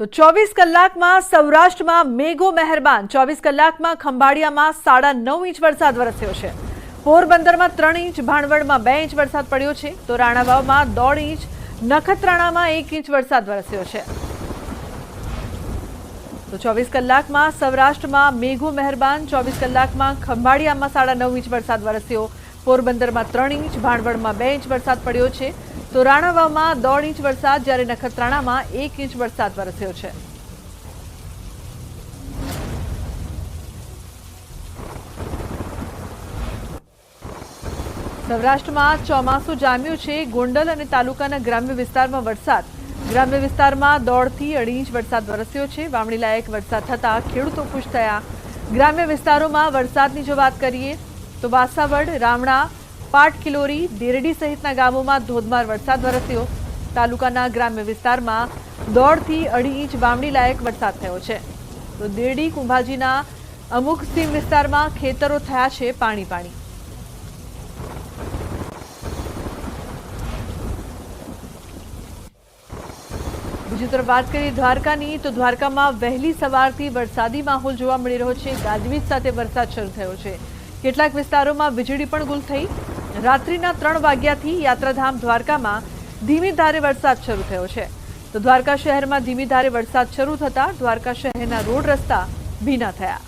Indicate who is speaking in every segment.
Speaker 1: તો ચોવીસ કલાકમાં સૌરાષ્ટ્રમાં મેઘો મહેરબાન. ચોવીસ કલાકમાં ખંભાળિયામાં સાડા નવ ઇંચ વરસાદ વરસ્યો છે. પોરબંદરમાં ત્રણ ઇંચ, ભાણવડમાં બે ઇંચ વરસાદ પડ્યો છે. તો રાણાવાવમાં દોઢ ઇંચ, નખત્રાણામાં એક ઇંચ વરસાદ વરસ્યો છે. તો ચોવીસ કલાકમાં સૌરાષ્ટ્રમાં મેઘો મહેરબાન. ચોવીસ કલાકમાં ખંભાળિયામાં સાડા નવ ઇંચ વરસાદ વરસ્યો. પોરબંદરમાં ત્રણ ઇંચ, ભાણવડમાં બે ઇંચ વરસાદ પડ્યો છે. તો રાણાવામાં દોઢ ઇંચ વરસાદ જ્યારે નખત્રાણામાં એક ઇંચ વરસાદ વરસ્યો છે. સૌરાષ્ટ્રમાં ચોમાસું જામ્યું છે. ગોંડલ અને તાલુકાના ગ્રામ્ય વિસ્તારમાં વરસાદ. ગ્રામ્ય વિસ્તારમાં દોઢથી અઢી ઇંચ વરસાદ વરસ્યો છે. વાવણી લાયક વરસાદ થતાં ખેડૂતો ખુશ થયા. ગ્રામ્ય વિસ્તારોમાં વરસાદની જો વાત કરીએ તો વાસાવડ, રામણા પાટ કિલોરી સહિતના ગામોમાં ધોધમાર વરસાદ વરસ્યો. તાલુકાના ગ્રામ્ય વિસ્તારમાં દોઢથી અઢી ઇંચ વાવણી લાયક વરસાદ થયો છે. તો દેરડી, કુંભાજીના અમુક સીમ વિસ્તારમાં ખેતરો થયા છે પાણી પાણી. બીજી તરફ વાત કરીએ દ્વારકાની, તો દ્વારકામાં વહેલી સવારથી વરસાદી માહોલ જોવા મળી રહ્યો છે. ગાજવીજ સાથે વરસાદ શરૂ થયો છે. કેટલાક વિસ્તારોમાં વીજળી પણ ગુલ થઈ. રાત્રિના ત્રણ વાગ્યાથી યાત્રાધામ દ્વારકામાં ધીમી ધારે વરસાદ શરૂ થયો છે. તો દ્વારકા શહેરમાં ધીમી ધારે વરસાદ શરૂ થતાં દ્વારકા શહેરના રોડ રસ્તા ભીના થયા.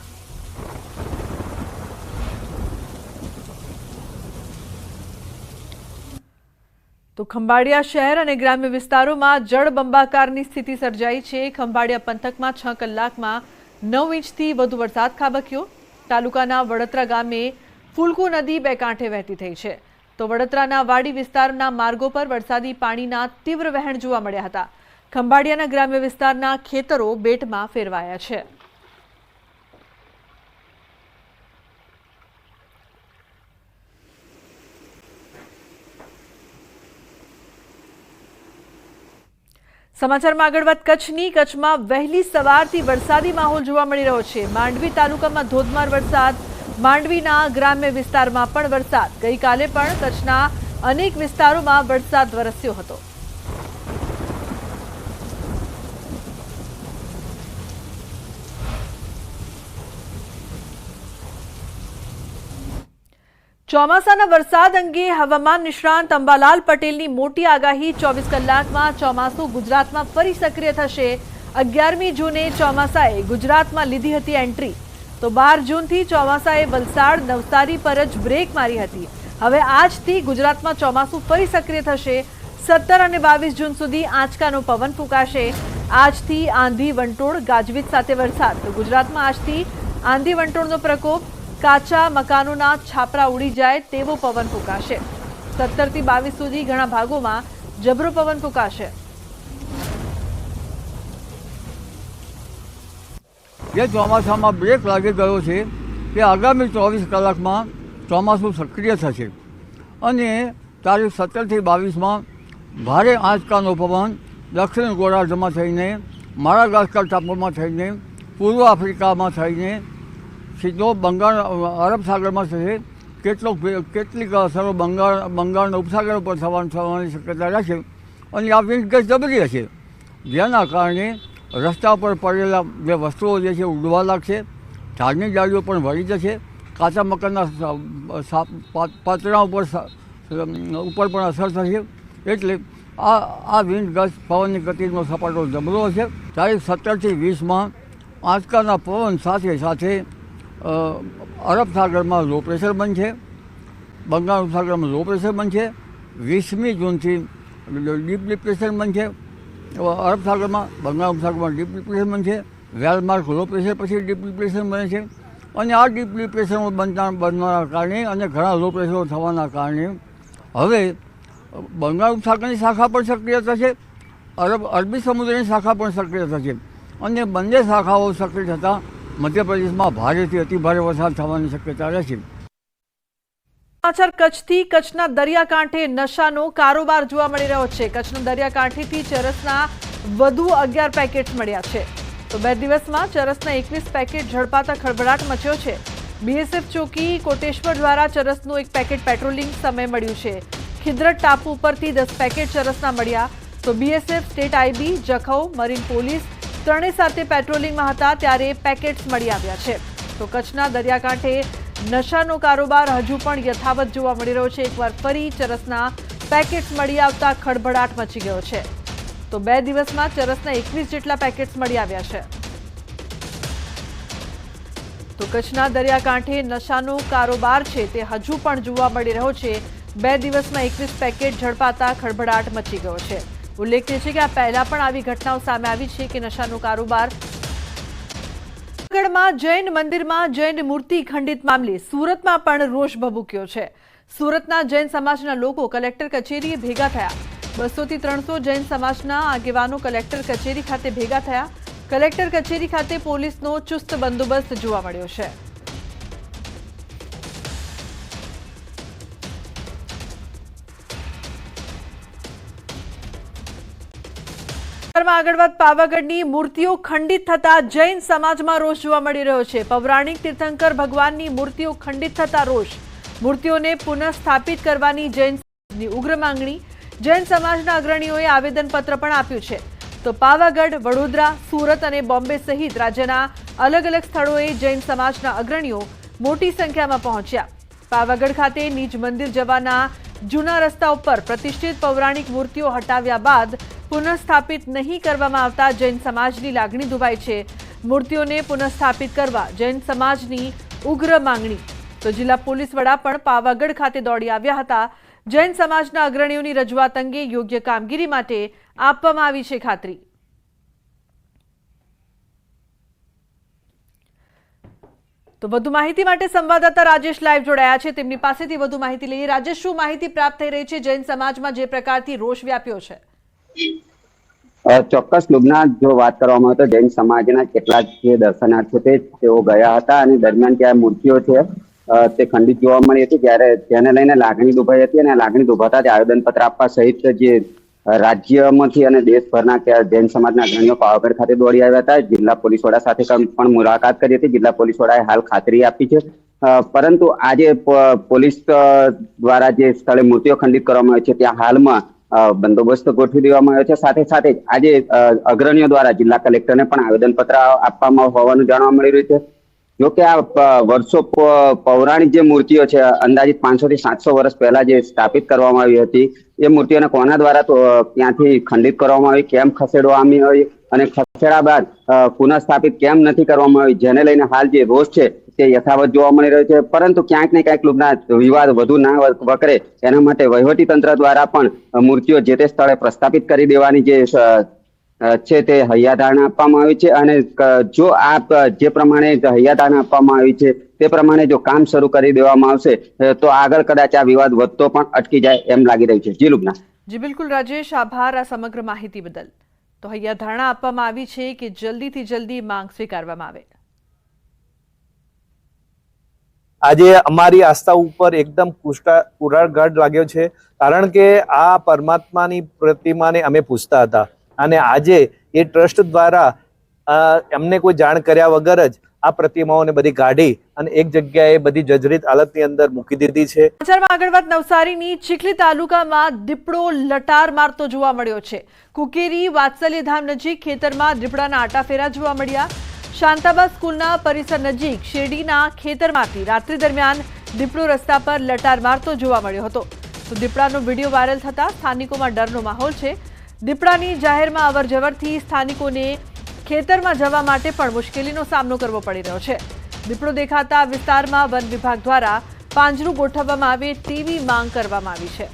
Speaker 1: તો ખંભાળિયા શહેર અને ગ્રામ્ય વિસ્તારોમાં જળબંબાકારની સ્થિતિ સર્જાઈ છે. ખંભાળિયા પંથકમાં છ કલાકમાં નવ ઇંચથી વધુ વરસાદ ખાબક્યો. તાલુકાના વડોદરા ગામે ફુલકુ નદી બે કાંઠે વહેતી થઈ છે. તો વડોદરાના વાડી વિસ્તારના માર્ગો પર વરસાદી પાણીના તીવ્ર વહેણ જોવા મળ્યા હતા. ખંભાળિયાના ગ્રામ્ય વિસ્તારના ખેતરો બેટમાં ફેરવાયા છે. સમાચારમાં આગળ વાત કચ્છની. કચ્છમાં વહેલી સવારથી વરસાદી માહોલ જોવા મળી રહ્યો છે. માંડવી તાલુકામાં ધોધમાર વરસાદ માંડવીના ગ્રામ્ય વિસ્તારમાં પણ વરસાદ. ગઈકાલે પણ કચ્છના અનેક વિસ્તારોમાં વરસાદ વરસ્યો હતો. ચોમાસાના વરસાદ અંગે હવામાન નિષ્ણાંત અંબાલાલ પટેલની મોટી આગાહી ચોવીસ કલાકમાં ચોમાસું ગુજરાતમાં ફરી સક્રિય થશે. અગિયારમી જૂને ચોમાસાએ ગુજરાતમાં લીધી હતી એન્ટ્રી. તો બાર જૂનથી ચોમાસાએ વલસાડ નવસારી પર જ બ્રેક મારી હતી. હવે આજથી ગુજરાતમાં ચોમાસું ફરી સક્રિય થશે. સત્તર અને બાવીસ જૂન સુધી આંચકાનો પવન ફૂંકાશે. આજથી આંધી વંટોળ, ગાજવીજ સાથે વરસાદ. તો ગુજરાતમાં આજથી આંધી વંટોળનો પ્રકોપ, કાચા મકાનોના છાપરા ઉડી જાય તેવો પવન ફૂંકાશે. સત્તરથી બાવીસ સુધી ઘણા ભાગોમાં જબરો પવન ફૂંકાશે.
Speaker 2: જે ચોમાસામાં બ્રેક લાગી ગયો છે તે આગામી ચોવીસ કલાકમાં ચોમાસું સક્રિય થશે. અને તારીખ સત્તરથી બાવીસમાં ભારે આંચકાનો પવન દક્ષિણ ગોળાર્ધમાં થઈને મારાગાસ્કર ટાપુમાં થઈને પૂર્વ આફ્રિકામાં થઈને સીધો બંગાળ, અરબ સાગરમાં થશે. કેટલોક કેટલીક અસરો બંગાળ, બંગાળના ઉપસાગર ઉપર થવાની થવાની શક્યતા રહેશે અને આ વિન્ડ ગેસ જબરી હશે. જેના કારણે રસ્તા પર પડેલા જે વસ્તુઓ જે છે ઉડવા લાગશે. ઝાડની ડાળીઓ પણ વળી જશે. કાચા મકાનના પાતળા ઉપર ઉપર પણ અસર થશે. એટલે આ આ વિન્ડ ગસ પવનની ગતિનો સપાટો જબરો હશે. તારીખ સત્તરથી વીસમાં આંચકાના પવન સાથે સાથે અરબ સાગરમાં લો પ્રેશર બનશે. બંગાળ સાગરમાં લો પ્રેશર બનશે. વીસમી જૂનથી ડીપ ડિપ્રેશન બનશે. અરબ સાગરમાં, બંગાળ ઉપસાગરમાં ડીપ ડિપ્રેશન છે વેલમાર્ક લો પ્રેશર પછી ડીપ ડિપ્રેશન બને છે. અને આ ડીપ ડિપ્રેશન બનતા બનવાના કારણે અને ઘણા લો પ્રેશરો થવાના કારણે હવે બંગાળ ઉપસાગરની શાખા પણ સક્રિય થશે, અરબ અરબી સમુદ્રની શાખા પણ સક્રિય થશે. અને બંને શાખાઓ સક્રિય થતાં મધ્યપ્રદેશમાં ભારેથી અતિભારે વરસાદ થવાની શક્યતા રહેશે.
Speaker 1: સમાચાર કચ્છથી કચ્છના દરિયાકાંઠે નશાનો કારોબાર જોવા મળી રહ્યો છે. કચ્છના દરિયાકાંઠેથી ચરસના વધુ અગિયાર પેકેટ મળ્યા છે. તો બે દિવસમાં ચરસના એકવીસ પેકેટ ઝડપાતા ખળભળાટ મચ્યો છે. બીએસએફ ચોકી કોટેશ્વર દ્વારા ચરસનું એક પેકેટ પેટ્રોલિંગ સમય મળ્યું છે. ખિદ્રત ટાપુ ઉપરથી દસ પેકેટ ચરસના મળ્યા. તો BSF, state IB, Jakhau, marine police ત્રણેય સાથે પેટ્રોલિંગમાં હતા ત્યારે પેકેટ્સ મળી આવ્યા છે. તો કચ્છના દરિયાકાંઠે નશાનો કારોબાર હજુ પણ યથાવત જોવા મળી રહ્યો છે. એકવાર ફરી ચરસના પેકેટ્સ મળી આવતા ખળભળાટ મચી ગયો છે. તો બે દિવસમાં ચરસના એકવીસ જેટલા પેકેટ્સ મળી આવ્યા છે. તો કચ્છના દરિયાકાંઠે નશાનો કારોબાર છે તે હજુ પણ જોવા મળી રહ્યો છે. બે દિવસમાં એકવીસ પેકેટ ઝડપાતા ખળભળાટ મચી ગયો છે. ઉલ્લેખનીય છે કે આ પહેલા પણ આવી ઘટનાઓ સામે આવી છે કે નશાનો કારોબાર જૂનાગઢમાં જૈન મંદિરમાં જૈન મૂર્તિ ખંડિત મામલે સુરતમાં પણ રોષ ભભૂક્યો છે. સુરતના જૈન સમાજના લોકો કલેક્ટર કચેરીએ ભેગા થયા. બસોથી ત્રણસો જૈન સમાજના આગેવાનો કલેક્ટર કચેરી ખાતે ભેગા થયા. કલેક્ટર કચેરી ખાતે પોલીસનો ચુસ્ત બંદોબસ્ત જોવા મળ્યો છે. વિસ્તારમાં આગળ પાવાગઢની મૂર્તિઓ ખંડિત થતા જૈન સમાજમાં રોષ જોવા મળી રહ્યો છે. પૌરાણિક તીર્થંકર ભગવાનની મૂર્તિઓ ખંડિત થતા રોષ. મૂર્તિઓને પુનઃસ્થાપિત કરવાની જૈન સમાજની ઉગ્ર માંગણી. જૈન સમાજના અગ્રણીઓએ આવેદનપત્ર પણ આપ્યું છે. તો પાવાગઢ, વડોદરા, સુરત અને બોમ્બે સહિત રાજ્યના અલગ અલગ સ્થળોએ જૈન સમાજના અગ્રણીઓ મોટી સંખ્યામાં પહોંચ્યા. પાવાગઢ ખાતે નિજ મંદિર જવાના જૂના રસ્તા ઉપર પ્રતિષ્ઠિત પૌરાણિક મૂર્તિઓ હટાવ્યા બાદ પુનઃસ્થાપિત નહીં કરવામાં આવતા જૈન સમાજની લાગણી દુભાઈ છે. મૂર્તિઓને પુનઃસ્થાપિત કરવા જૈન સમાજની ઉગ્ર માંગણી. તો જિલ્લા પોલીસ વડા પણ પાવાગઢ ખાતે દોડી આવ્યા હતા. જૈન સમાજના અગ્રણીઓની રજૂઆત અંગે યોગ્ય કામગીરી માટે આપવામાં આવી છે ખાતરી. તો વધુ માહિતી માટે સંવાદદાતા રાજેશ લાઈવ જોડાયા છે. તેમની પાસેથી વધુ માહિતી લઈએ. રાજેશ, શું માહિતી પ્રાપ્ત થઈ રહી છે? જૈન સમાજમાં જે પ્રકારથી રોષ વ્યાપ્યો છે?
Speaker 3: ચોક્કસ લુબના જો વાત કરવામાં આવે તો જૈન સમાજના કેટલાક જે દર્શનાર્થીઓ છે, તેઓ ગયા હતા અને દરમિયાન ત્યાં મૂર્તિઓ છે તે ખંડિત જોવા મળી હતી. જ્યારે તેને લઈને લાગણી દુભાઈ હતી અને લાગણી દુભાતા જ આવેદનપત્ર આપવા સહિત જે રાજ્યમાંથી અને દેશભરના જૈન સમાજના અગ્રણીઓ પાવાગઢ ખાતે દોડી આવ્યા હતા. જિલ્લા પોલીસ વડા સાથે પણ મુલાકાત કરી હતી. જિલ્લા પોલીસ વડાએ હાલ ખાતરી આપી છે. પરંતુ આજે પોલીસ દ્વારા જે સ્થળે મૂર્તિઓ ખંડિત કરવામાં આવી છે, ત્યાં હાલમાં બંદોબસ્ત ગોઠવી દેવામાં આવ્યો છે. સાથે સાથે આજે અગ્રણીઓ દ્વારા જિલ્લા કલેક્ટરને પણ આવેદનપત્ર આપવામાં હોવાનું જાણવા મળી રહ્યું છે. જો કે આ વર્ષો પૌરાણિક જે મૂર્તિઓ છે, અંદાજિત પાંચસો થી સાતસો વર્ષ પહેલા જે સ્થાપિત કરવામાં આવી હતી, એ મૂર્તિઓને કોના દ્વારા તો ત્યાંથી ખંડિત કરવામાં આવી? કેમ ખસેડવામાં આવી? અને ખસેડ્યા બાદ પુનઃસ્થાપિત કેમ નથી કરવામાં આવી? જેને લઈને હાલ જે રોષ છે, તે યથાવત જોવા મળી રહ્યો છે. પરંતુ ક્યાંક ને ક્યાંક ક્લબના વિવાદ વધુ ના વકરે. એના માટે વહીવટી તંત્ર દ્વારા પણ મૂર્તિઓ જે તે સ્થળે પ્રસ્થાપિત કરી દેવાની જે છે તે હૈયાધારણા આપવામાં આવી છે. અને જો આ જે પ્રમાણે હૈયાધારણા આપવામાં આવી છે, તે પ્રમાણે જો કામ શરૂ કરી દેવામાં આવશે તો આગળ કદાચ આ વિવાદ વધતો પણ અટકી જાય એમ લાગી રહ્યું છે. જી લુબના.
Speaker 1: જી બિલકુલ, રાજેશ, આભાર આ સમગ્ર માહિતી બદલ. તો અહીંયા ધારણા આપવામાં આવી છે કે જલ્દીથી જલ્દી માંગ સ્વીકારવામાં આવે.
Speaker 4: આજે અમારી આસ્થા ઉપર એકદમ પુરાળગઢ લાગ્યો છે, કારણ કે આ પરમાત્માની પ્રતિમાને અમે પૂછતા હતા. અને આજે એ ટ્રસ્ટ દ્વારા એમને કોઈ જાણ કર્યા વગર જ આ પ્રતિમાઓને બધી કાઢી અને એક જગ્યાએ બધી જજરીત હાલતની અંદર મૂકી દીધી છે.
Speaker 1: સમાચારમાં આગળ વાત નવસારીની ચીખલી તાલુકામાં દીપડો લટાર મારતો જોવા મળ્યો છે. કુકેરી વાત્સલ્યધામ નજીક ખેતરમાં દીપડાના આટાફેરા જોવા મળ્યા. શાંતાબા સ્કૂલના પરિસર નજીક શેરડીના ખેતરમાંથી રાત્રિ દરમિયાન દીપડો રસ્તા પર લટાર મારતો જોવા મળ્યો હતો. તો દીપડાનો વીડિયો વાયરલ થતા સ્થાનિકોમાં ડરનો માહોલ છે. દીપડાની જાહેરમાં અવરજવરથી સ્થાનિકોને ખેતરમાં જવા માટે પણ મુશ્કેલીનો સામનો કરવો પડી રહ્યો છે. દીપડો દેખાતા વિસ્તારમાં વન વિભાગ દ્વારા પાંજરું ગોઠવવામાં આવે તેવી માંગ કરવામાં આવી છે.